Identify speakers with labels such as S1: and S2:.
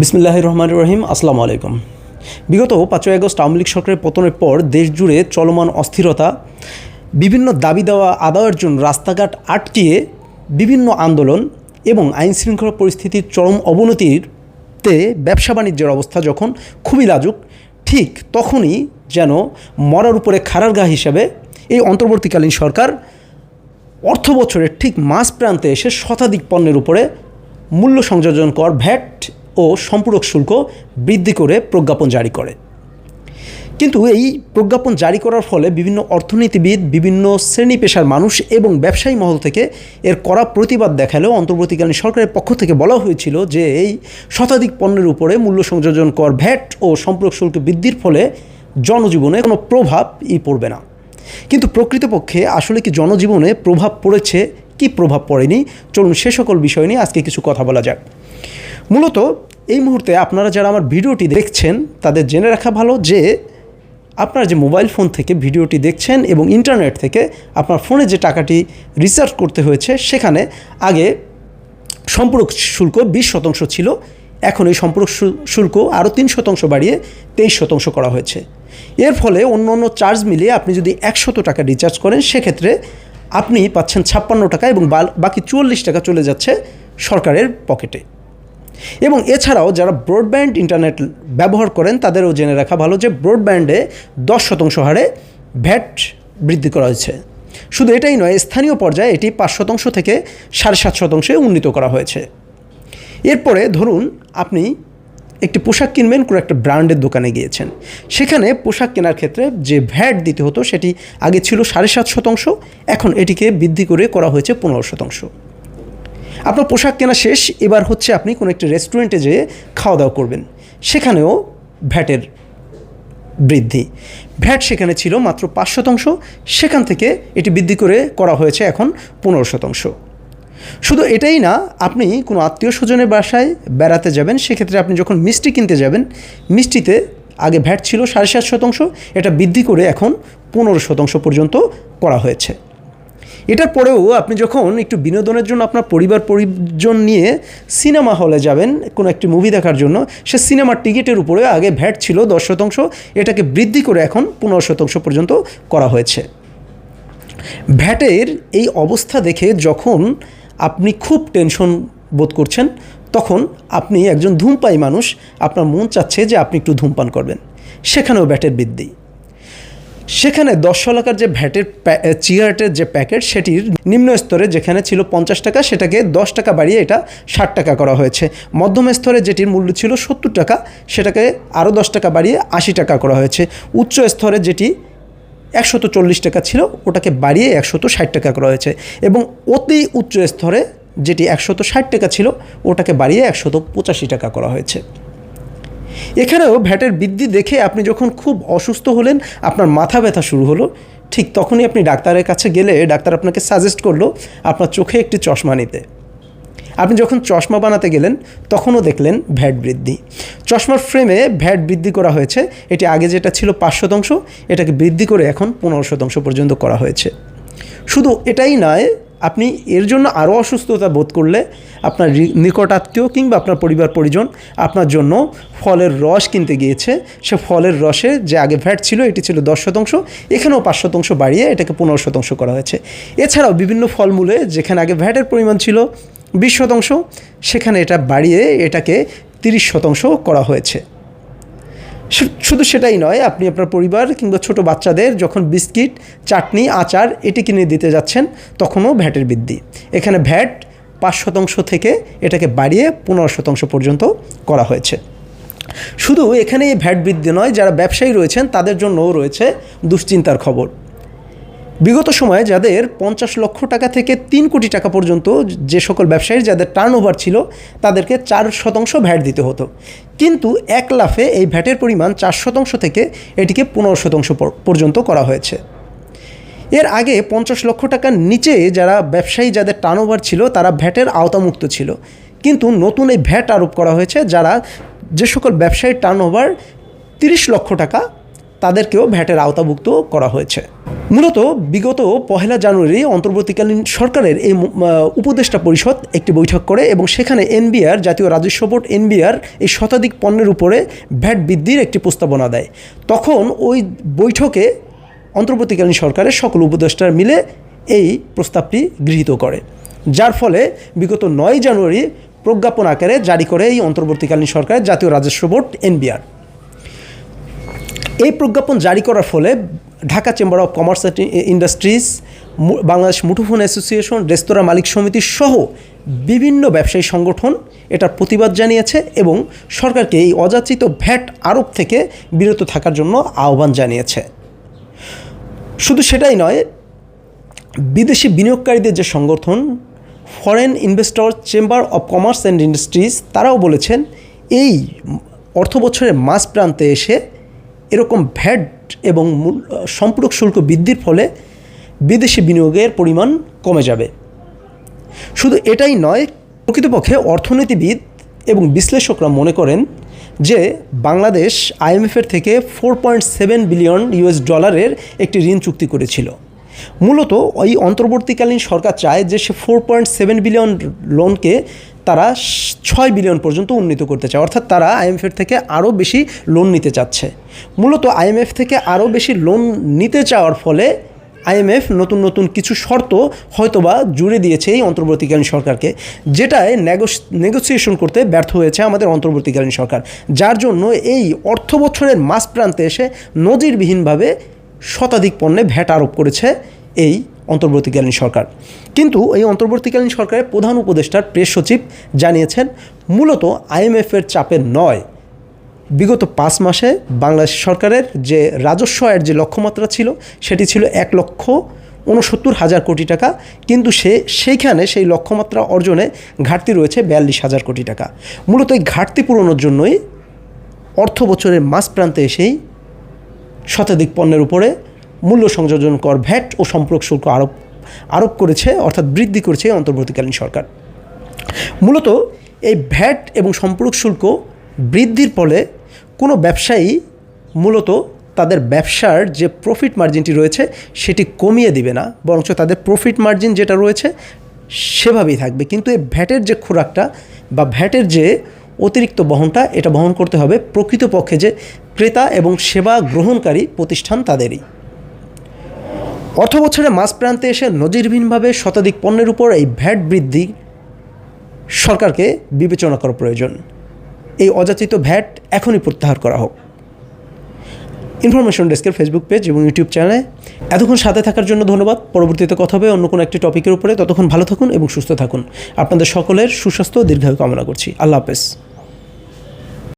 S1: বিসমিল্লাহ রহমান রহিম আসসালামু আলাইকুম। বিগত পাঁচই আগস্ট আওয়ামী লীগ সরকারের পতনের পর দেশ জুড়ে চলমান অস্থিরতা, বিভিন্ন দাবি দেওয়া আদায়ের জন্য রাস্তাঘাট আটকিয়ে বিভিন্ন আন্দোলন এবং আইন শৃঙ্খলা পরিস্থিতির চরম অবনতিতে ব্যবসা বাণিজ্যের অবস্থা যখন খুবই লাজুক, ঠিক তখনই যেন মরার উপরে খাড়ার গা হিসাবে এই অন্তর্বর্তীকালীন সরকার অর্থ বছরের ঠিক মাঝ প্রান্তে এসে শতাধিক পণ্যের উপরে মূল্য সংযোজন কর, ভ্যাট ও সম্পূরক শুল্ক বৃদ্ধি করে প্রজ্ঞাপন জারি করে। কিন্তু এই প্রজ্ঞাপন জারি করার ফলে বিভিন্ন অর্থনীতিবিদ, বিভিন্ন শ্রেণি পেশার মানুষ এবং ব্যবসায়ী মহল থেকে এর কড়া প্রতিবাদ দেখালেও অন্তর্বর্তীকালীন সরকারের পক্ষ থেকে বলা হয়েছিল যে এই শতাধিক পণ্যের উপরে মূল্য সংযোজন কর ভ্যাট ও সম্পূরক শুল্ক বৃদ্ধির ফলে জনজীবনে কোনো প্রভাব ই পড়বে না। কিন্তু প্রকৃতপক্ষে আসলে কি জনজীবনে প্রভাব পড়েছে, কি প্রভাব পড়েনি? চলুন সে সকল বিষয় নিয়ে আজকে কিছু কথা বলা যাক। মূলত এই মুহূর্তে আপনারা যারা আমার ভিডিওটি দেখছেন, তাদের জেনে রাখা ভালো যে আপনার যে মোবাইল ফোন থেকে ভিডিওটি দেখছেন এবং ইন্টারনেট থেকে আপনার ফোনে যে টাকাটি রিচার্জ করতে হয়েছে, সেখানে আগে সম্পূরক শুল্ক বিশ শতাংশ ছিল, এখন এই সম্পূরক শুল্ক আরও তিন শতাংশ বাড়িয়ে তেইশ শতাংশ করা হয়েছে। এর ফলে অন্য অন্য চার্জ মিলিয়ে আপনি যদি একশত টাকা রিচার্জ করেন, সেক্ষেত্রে আপনি পাচ্ছেন ছাপ্পান্ন টাকা এবং বাকি চুয়াল্লিশ টাকা চলে যাচ্ছে সরকারের পকেটে। এবং এছাড়াও যারা ব্রডব্যান্ড ইন্টারনেট ব্যবহার করেন, তাদেরও জেনে রাখা ভালো যে ব্রডব্যান্ডে দশ শতাংশ হারে ভ্যাট বৃদ্ধি করা হয়েছে। শুধু এটাই নয়, স্থানীয় পর্যায়ে এটি পাঁচ শতাংশ থেকে সাড়ে সাত শতাংশে উন্নীত করা হয়েছে। এরপরে ধরুন, আপনি একটি পোশাক কিনবেন, কোনো একটা ব্র্যান্ডের দোকানে গিয়েছেন। সেখানে পোশাক কেনার ক্ষেত্রে যে ভ্যাট দিতে হতো, সেটি আগে ছিল সাড়ে সাত শতাংশ, এখন এটিকে বৃদ্ধি করে করা হয়েছে পনেরো শতাংশ। আপনার পোশাক কেনা শেষ, এবার হচ্ছে আপনি কোনো একটা রেস্টুরেন্টে যেয়ে খাওয়া দাওয়া করবেন। সেখানেও ভ্যাটের বৃদ্ধি। ভ্যাট সেখানে ছিল মাত্র পাঁচ শতাংশ, সেখান থেকে এটি বৃদ্ধি করে করা হয়েছে এখন পনেরো শতাংশ। শুধু এটাই না, আপনি কোনো আত্মীয় স্বজনের বাসায় বেড়াতে যাবেন, সেক্ষেত্রে আপনি যখন মিষ্টি কিনতে যাবেন, মিষ্টিতে আগে ভ্যাট ছিল সাড়ে সাত শতাংশ, এটা বৃদ্ধি করে এখন পনেরো শতাংশ পর্যন্ত করা হয়েছে। এটার পরেও আপনি যখন একটু বিনোদনের জন্য আপনার পরিবার পরিজন নিয়ে সিনেমা হলে যাবেন, কোনো একটি মুভি দেখার জন্য, সে সিনেমার টিকিটের উপরে আগে ভ্যাট ছিল দশ শতাংশ, এটাকে বৃদ্ধি করে এখন পনেরো শতাংশ পর্যন্ত করা হয়েছে। ভ্যাটের এই অবস্থা দেখে যখন আপনি খুব টেনশন বোধ করছেন, তখন আপনি একজন ধূমপায়ী মানুষ, আপনার মন চাচ্ছে যে আপনি একটু ধূমপান করবেন। সেখানেও ভ্যাটের বৃদ্ধি। সেখানে দশ শলাকার যে ভ্যাটের চিয়ারেটের যে প্যাকেট, সেটির নিম্ন স্তরে যেখানে ছিল পঞ্চাশ টাকা, সেটাকে দশ টাকা বাড়িয়ে এটা ষাট টাকা করা হয়েছে। মধ্যম স্তরে যেটির মূল্য ছিল সত্তর টাকা, সেটাকে আরও দশ টাকা বাড়িয়ে আশি টাকা করা হয়েছে। উচ্চ স্তরে যেটি একশত চল্লিশ টাকা ছিল, ওটাকে বাড়িয়ে একশত ষাট টাকা করা হয়েছে। এবং অতি উচ্চ স্তরে যেটি একশত ষাট টাকা ছিল, ওটাকে বাড়িয়ে একশত পঁচাশি টাকা করা হয়েছে। এখানেও ভ্যাটের বৃদ্ধি দেখে আপনি যখন খুব অসুস্থ হলেন, আপনার মাথা ব্যথা শুরু হলো। ঠিক তখনই আপনি ডাক্তারের কাছে গেলে ডাক্তার আপনাকে সাজেস্ট করল আপনার চোখে একটি চশমা নিতে। আপনি যখন চশমা বানাতে গেলেন, তখনও দেখলেন ভ্যাট বৃদ্ধি। চশমার ফ্রেমে ভ্যাট বৃদ্ধি করা হয়েছে। এটি আগে যেটা ছিল পাঁচ শতাংশ, এটাকে বৃদ্ধি করে এখন পনেরো শতাংশ পর্যন্ত করা হয়েছে। শুধু এটাই নয় আপনি এর জন্য আরও অসুস্থতা বোধ করলে আপনার রি- নিকট আত্মীয় কিংবা আপনার পরিবার পরিজন আপনার জন্য ফলের রস কিনতে গিয়েছে। সে ফলের রসে যে আগে ভ্যাট ছিল, এটি ছিল দশ শতাংশ, এখানেও পাঁচ শতাংশ বাড়িয়ে এটাকে পনেরো শতাংশ করা হয়েছে। এছাড়াও বিভিন্ন ফলমূলে যেখানে আগে ভ্যাটের পরিমাণ ছিল বিশ শতাংশ, সেখানে এটা বাড়িয়ে এটাকে তিরিশ শতাংশ করা হয়েছে। শুধু সেটাই নয়, আপনি আপনার পরিবার কিংবা ছোট বাচ্চাদের যখন বিস্কিট, চাটনি, আচার এটি কিনে দিতে যাচ্ছেন, তখনও ভ্যাটের বৃদ্ধি। এখানে ভ্যাট পাঁচ শতাংশ থেকে এটাকে বাড়িয়ে পনেরো শতাংশ পর্যন্ত করা হয়েছে। শুধু এখানে এই ভ্যাট বৃদ্ধি নয়, যারা ব্যবসায়ী রয়েছেন তাদের জন্যও রয়েছে দুশ্চিন্তার খবর। বিগত সময়ে যাদের পঞ্চাশ লক্ষ টাকা থেকে তিন কোটি টাকা পর্যন্ত যে সকল ব্যবসায়ীর যাদের টার্ন ওভার ছিল, তাদেরকে চার শতাংশ ভ্যাট দিতে হতো। কিন্তু এক লাফে এই ভ্যাটের পরিমাণ চার শতাংশ থেকে এটিকে পনেরো শতাংশ পর- পর্যন্ত করা হয়েছে। এর আগে পঞ্চাশ লক্ষ টাকার নিচে যারা ব্যবসায়ী যাদের টার্ন ওভার ছিল, তারা ভ্যাটের আওতামুক্ত ছিল। কিন্তু নতুন এই ভ্যাট আরোপ করা হয়েছে, যারা যে সকল ব্যবসায়ীর টার্ন ওভার তিরিশ লক্ষ টাকা তাদেরকেও ভ্যাটের আওতাভুক্ত করা হয়েছে। মূলত বিগত পহেলা জানুয়ারি অন্তর্বর্তীকালীন সরকারের এই উপদেষ্টা পরিষদ একটি বৈঠক করে এবং সেখানে এনবিআর, জাতীয় রাজস্ব বোর্ড এনবিআর এই শতাধিক পণ্যের উপরে ভ্যাট বৃদ্ধির একটি প্রস্তাবনা দেয়। তখন ওই বৈঠকে অন্তর্বর্তীকালীন সরকারের সকল উপদেষ্টার মিলে এই প্রস্তাবটি গৃহীত করে। যার ফলে বিগত নয় জানুয়ারি প্রজ্ঞাপন আকারে জারি করে এই অন্তর্বর্তীকালীন সরকারের জাতীয় রাজস্ব বোর্ড এনবিআর। এই প্রজ্ঞাপন জারি করার ফলে Dhaka chamber of commerce industries Bangladesh মুঠোফোন অ্যাসোসিয়েশন, রেস্তোরাঁ মালিক সমিতি সহ বিভিন্ন ব্যবসায়ী সংগঠন এটার প্রতিবাদ জানিয়েছে এবং সরকারকে এই অযাচিত ভ্যাট আরোপ থেকে বিরত থাকার জন্য আহ্বান জানিয়েছে। শুধু সেটাই নয়, বিদেশি বিনিয়োগকারীদের যে সংগঠন foreign investor chamber of commerce and industries তারাও বলেছেন, এই অর্থ বছরের মাঝ প্রান্তে এসে এরকম ভ্যাট এবং মূল- সম্পূরক শুল্ক বৃদ্ধির ফলে বিদেশি বিনিয়োগের পরিমাণ কমে যাবে। শুধু এটাই নয়, প্রকৃতপক্ষে অর্থনীতিবিদ এবং বিশ্লেষকরা মনে করেন যে বাংলাদেশ আইএমএফের থেকে four point seven billion US ডলারের একটি ঋণ চুক্তি করেছিল। মূলত ওই অন্তর্বর্তীকালীন সরকার চায় যে সে ফোর পয়েন্ট সেভেন বিলিয়ন লোনকে তারা ছয় বিলিয়ন পর্যন্ত উন্নীত করতে চায়। অর্থাৎ তারা আইএমএফের থেকে আরও বেশি লোন নিতে চাচ্ছে। মূলত আইএমএফ থেকে আরও বেশি লোন নিতে চাওয়ার ফলে আইএমএফ নতুন নতুন কিছু শর্ত হয়তোবা জুড়ে দিয়েছে এই অন্তর্বর্তীকালীন সরকারকে, যেটায় নেগোসিয়েশন করতে ব্যর্থ হয়েছে আমাদের অন্তর্বর্তীকালীন সরকার। যার জন্য এই অর্থ বছরের মাঝ প্রান্তে এসে নজিরবিহীনভাবে শতাধিক পণ্যে ভ্যাট আরোপ করেছে এই অন্তর্বর্তীকালীন সরকার। কিন্তু এই অন্তর্বর্তীকালীন সরকারের প্রধান উপদেষ্টার প্রেস সচিব জানিয়েছেন, মূলত আইএমএফের চাপে নয়। বিগত পাঁচ মাসে বাংলাদেশ সরকারের যে রাজস্ব আয়ের যে লক্ষ্যমাত্রা ছিল, সেটি ছিল এক লক্ষ উনসত্তর হাজার কোটি টাকা। কিন্তু সে, সেইখানে সেই লক্ষ্যমাত্রা অর্জনে ঘাটতি রয়েছে বিয়াল্লিশ হাজার কোটি টাকা। মূলত এই ঘাটতি পূরণের জন্যই অর্থ বছরের মাঝ প্রান্তে এসেই শতাধিক পণ্যের উপরে মূল্য সংযোজন কর ভ্যাট ও সম্পর্ক শুল্ক আরোপ আরোপ করেছে, অর্থাৎ বৃদ্ধি করেছে অন্তর্বর্তীকালীন সরকার। মূলত এই ভ্যাট এবং সম্পর্ক শুল্ক বৃদ্ধির ফলে কোনো ব্যবসায়ী মূলত তাদের ব্যবসার যে প্রফিট মার্জিনটি রয়েছে সেটি কমিয়ে দিবে না, বরঞ্চ তাদের প্রফিট মার্জিন যেটা রয়েছে সেভাবেই থাকবে। কিন্তু এই ভ্যাটের যে খোরাকটা বা ভ্যাটের যে অতিরিক্ত বহনটা, এটা বহন করতে হবে প্রকৃতপক্ষে যে ক্রেতা এবং সেবা গ্রহণকারী প্রতিষ্ঠান তাদেরই। অর্থ বছরের মাঝ প্রান্তে এসে নজিরবিহীনভাবে শতাধিক পণ্যের উপর এই ভ্যাট বৃদ্ধি সরকারকে বিবেচনা করা প্রয়োজন। এই অযাচিত ভ্যাট এখনই প্রত্যাহার করা হোক। ইনফরমেশন ডেস্কের ফেসবুক পেজ এবং ইউটিউব চ্যানেলে এতক্ষণ সাথে থাকার জন্য ধন্যবাদ। পরবর্তীতে কথা হবে অন্য কোনো একটি টপিকের উপরে। ততক্ষণ ভালো থাকুন এবং সুস্থ থাকুন। আপনাদের সকলের সুস্বাস্থ্য দীর্ঘায়ু কামনা করছি। আল্লাহ হাফেজ।